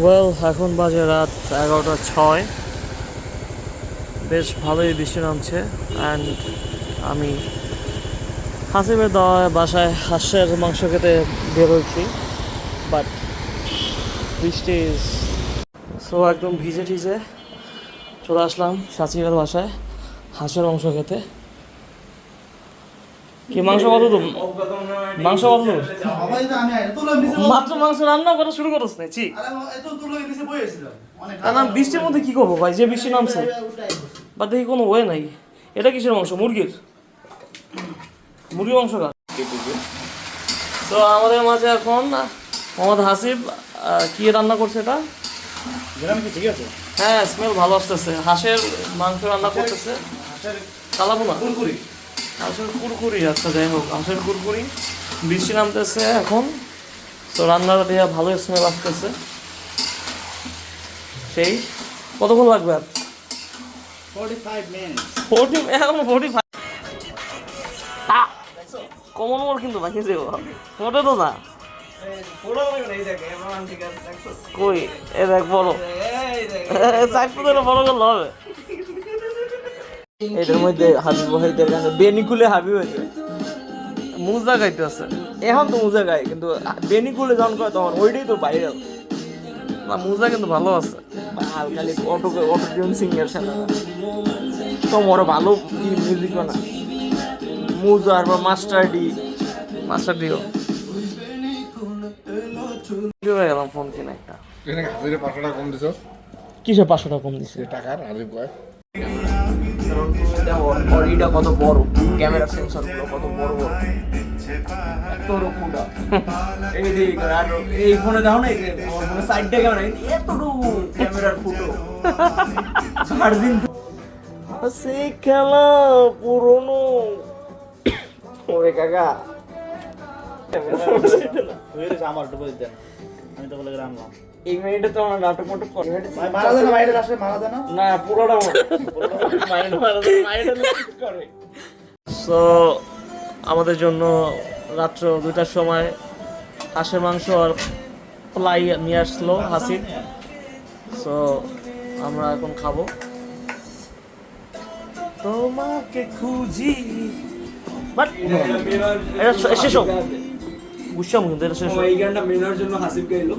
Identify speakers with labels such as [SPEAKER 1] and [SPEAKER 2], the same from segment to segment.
[SPEAKER 1] Well এখন বাজে রাত এগারোটা ছয়। বেশ ভালোই বৃষ্টি নামছে অ্যান্ড আমি হাসিমের দেওয়া বাসায় হাঁসের মাংস খেতে বেরোচ্ছি বাট বৃষ্টি সো একদম ভিজে ঠিজে চলে আসলাম সাচিমের বাসায় হাঁসের মাংস খেতে। কি মাংস কত তো মাংস কত। মাত্র মাংস রান্না করা শুরু করছ না, ছি। না বৃষ্টির মধ্যে কি করব ভাই? যে বৃষ্টি নামছে। বা দেখি কোনো ওয়ে নাই। এটা কিসের মাংস? মুরগির? মুরগি মাংস কার? তো আমাদের মাঝে এখন মোহাম্মদ হাসিব কি রান্না করছে এটা? হ্যাঁ স্মেল ভালো আসতেছে। হাঁসের মাংস রান্না করতেছে। কালাবো না
[SPEAKER 2] কুরকুরি।
[SPEAKER 1] হাঁসের কুরকুরি আচ্ছা যাই হোক হাঁসের কুরকুরি। বৃষ্টি নামতেছে এখন। তো রান্নাটা দিয়ে ভালো স্মেল আসতেছে। সেই কতক্ষণ লাগবে আর?
[SPEAKER 2] 45 minutes।
[SPEAKER 1] ফোর্টি এখন ফোর্টি ফাইভ কমন মোড় কিন্তু বাকি যে মোটে তো না। কই? এ দেখ বড় সাইড পর্যন্ত বড় করলে হবে। এটার মধ্যে হাবিব ভাইদের গানে বেনি খুলে হাবিব মুজা গাইতে আছে। এখন তো মুজা কিন্তু বেনি খুলে যখন করে তখন ওইটাই তো ভাইরাল না, মুজা কিন্তু ভালো আছে। হালকালি অটো অটো টিউন সিঙ্গার সাথে তোমারও ভালো মিউজিক বানা মুজার বা মাস্টার ডি। Master deo. হয়ে গেলাম ফোন কিনে একটা।
[SPEAKER 3] হাজিরে পাঁচশো টাকা কম দিছ?
[SPEAKER 1] কিসে পাঁচশো টাকা কম দিছে?
[SPEAKER 3] টাকার কয়?
[SPEAKER 1] অরিটা কত বড় ক্যামেরা সেন্সরগুলো কত বড় বড়। এই আর ফোনে দেখো না এই আমার ফোনে সাইড দিয়ে ক্যামেরা এতটুকু ক্যামেরার ফুটো সে খেলা পুরনো। ওরে কাকা।
[SPEAKER 2] আমার ডুবে দেন। আমি তো বলে।
[SPEAKER 1] এই মিনিটে তো আমার নাটক মাটক করে
[SPEAKER 2] ভাই মারা যায় না, বাইরে আসলে মারা যায় না?
[SPEAKER 1] না পুরোটা মাইন্ড মাইন্ড করে। সো আমাদের জন্য রাত্র দুটার সময় হাঁসের মাংস আর প্লাই নিয়ে আসলো হাসিব সো আমরা এখন খাব। তোমাকে খুঁজি বাট এটা শেষ হোক। এটা শেষ
[SPEAKER 4] এই গানটা মেনার জন্য হাসিব গাইলো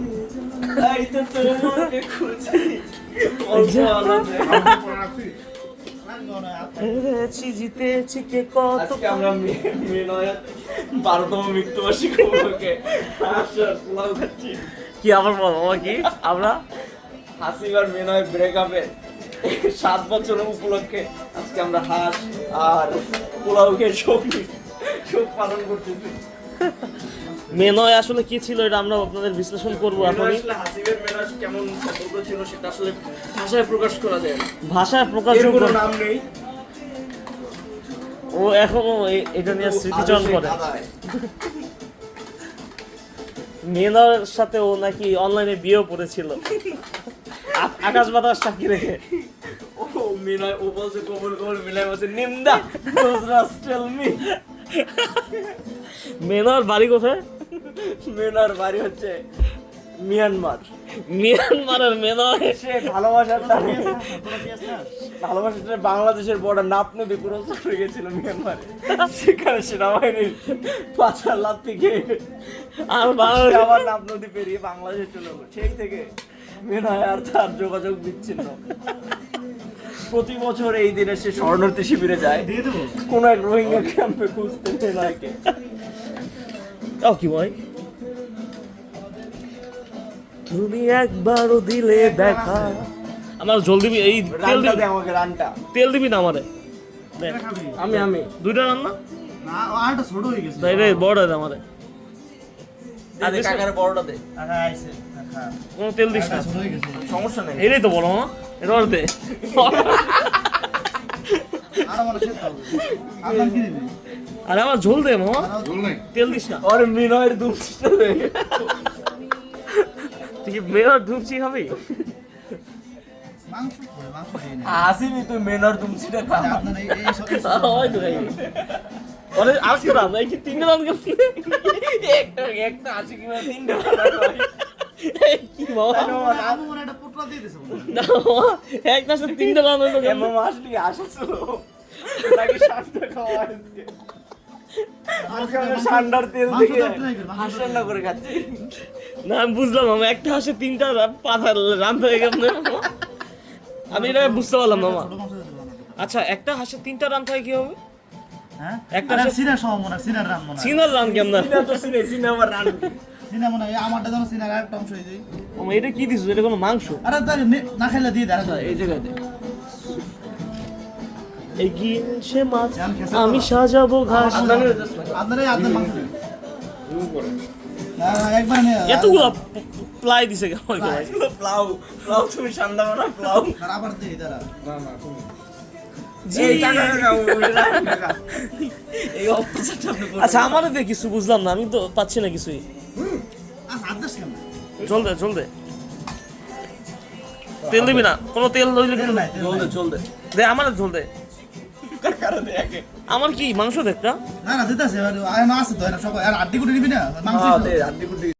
[SPEAKER 1] হেরেছি জিতেছি কে কত
[SPEAKER 4] আমরা বারোতম মৃত্যুবার্ষিকী
[SPEAKER 1] আবার বল কি? আমরা?
[SPEAKER 4] হাসিব আর মেনয় ব্রেকআপে সাত বছরের উপলক্ষে আজকে আমরা হাঁস আর পোলাও খেয়ে শোক শোক পালন করতেছি।
[SPEAKER 1] মেনয় আসলে কি ছিল এটা আমরা আপনাদের বিশ্লেষণ করব
[SPEAKER 4] আসলে হাসিবের মেনয় কেমন সম্পর্ক ছিল সেটা আসলে ভাষায় প্রকাশ করা যায়
[SPEAKER 1] ভাষায় প্রকাশযোগ্য
[SPEAKER 4] কোনো নাম নেই।
[SPEAKER 1] ও এখনও এটা নিয়ে স্মৃতিচরণ করে। মেনয়ের সাথে ও নাকি অনলাইনে বিয়েও করেছিল আ- আকাশ বাতাস সাক্ষী রেখে।
[SPEAKER 4] ও মিনয় ও বলছে কোমল কোমল মিনয় বলছে নিন্দা রোজ টেল মি
[SPEAKER 1] মেনয়ের বাড়ি কোথায়?
[SPEAKER 4] মিনার বাড়ি হচ্ছে মিয়ানমার।
[SPEAKER 1] মিয়ানমারের মেনয়
[SPEAKER 4] সে ভালোবাসার ভালোবাসার বাংলাদেশের বর্ডার নাপ নদী ক্রস করে গেছিল মিয়ানমারে। সেখানে সেনাবাহিনীর পাঁচার লাভ থেকে
[SPEAKER 1] আর বাংলাদেশ
[SPEAKER 4] আবার নাপ নদী পেরিয়ে বাংলাদেশে চলে গেল। সেই থেকে মিনয় আর তার যোগাযোগ বিচ্ছিন্ন। প্রতি বছর এই দিনে সে শরণার্থী শিবিরে যায়। কোন এক রোহিঙ্গা ক্যাম্পে খুঁজতে মিনয়কে
[SPEAKER 1] ও কি ভাই তুমি একবারও দিলে দেখা। আমার জল দিবি এই তেল দিবি।
[SPEAKER 4] আমাকে রানটা।
[SPEAKER 1] তেল দিবি না আমারে।
[SPEAKER 4] আমি আমি।
[SPEAKER 1] দুইটা রান্না
[SPEAKER 2] না, আরেকটা ছোট হয়ে গেছে।
[SPEAKER 1] তাই রে বড় দে আমারে।
[SPEAKER 4] আরে কাকার বড়টা দে।
[SPEAKER 2] আরে আইছে, দেখা।
[SPEAKER 1] কোনো তেল দিস না।
[SPEAKER 2] হয়ে।
[SPEAKER 4] সমস্যা নেই।
[SPEAKER 1] এটাই তো বড় মামা এটা আর দে।
[SPEAKER 2] আরও মনে
[SPEAKER 1] আমার ঝোল দে মামা। তেল দিস না।
[SPEAKER 4] আরে মিনয়ের দুধটা দে
[SPEAKER 1] তুই মেয়ের
[SPEAKER 2] দিন।
[SPEAKER 4] আসিনি তুই মেনর তুমসিটা খা
[SPEAKER 1] হয় তো ভাই। অনেক আজকে রান এই কি তিনটে রান কেমন
[SPEAKER 4] একটা একটা আসি কিনা তিনটা রান।
[SPEAKER 1] কি বাবা?
[SPEAKER 2] আমি মনে একটা পোটলা দিয়ে দিছে
[SPEAKER 1] না তিনটে রান হলো কেমন
[SPEAKER 4] এমন আসলি আসছিল। নাকি সাতটা খাওয়া হয়েছে আজকে আমরা সান্ডার তেল
[SPEAKER 2] মাংস
[SPEAKER 4] দিয়ে
[SPEAKER 2] তো try কর, মাংস
[SPEAKER 4] হাঁস রান্না করে খাচ্ছি।
[SPEAKER 1] না আমি বুঝলাম আমি একটা হাসে তিনটা পাতা রান হয়ে কেমন আমি এটা বুঝতে পারলাম মামা।
[SPEAKER 2] দিয়ে
[SPEAKER 1] আচ্ছা একটা হাসে তিনটা রান হয় কি হবে?
[SPEAKER 2] হ্যাঁ?
[SPEAKER 1] একটা
[SPEAKER 2] সিনার মনে সিনার রান মনে
[SPEAKER 1] সিনার রান কেমন?
[SPEAKER 4] সিনা তো সিনে সিনে আবার রান।
[SPEAKER 2] সিনা মনে আমারটা যেন সিনার একটা অংশ হয়ে যায়।
[SPEAKER 1] মামা এটা কি দিছিস এটা কোনো মাংস?
[SPEAKER 2] আরে নে- খাইলে দিয়ে দেয়
[SPEAKER 4] এই জায়গাতে
[SPEAKER 1] এগিয়ে সে মাছ আমি সাজাবো ঘাস। এতগুলো প্লাই দিছে কেমন
[SPEAKER 4] প্লাউ প্লাউ তুমি প্লাউ।
[SPEAKER 2] আবার দাঁড়া।
[SPEAKER 3] না না তুমি।
[SPEAKER 1] আচ্ছা আমারও দিয়ে কিছু বুঝলাম না আমি তো পাচ্ছি না কিছুই।
[SPEAKER 2] আচ্ছা কেন
[SPEAKER 1] জল দে জল দে। তেল দিবি না কোনো তেল কিন্তু।
[SPEAKER 4] চল দে
[SPEAKER 1] দে। আমার ঝোল দে। আমার কি মাংস দেখটা
[SPEAKER 2] না না দিতেছে আর মাছ তো এরা সবাই আর আড্ডি করে নিবি না? মাংস
[SPEAKER 4] হ্যাঁ কুটি।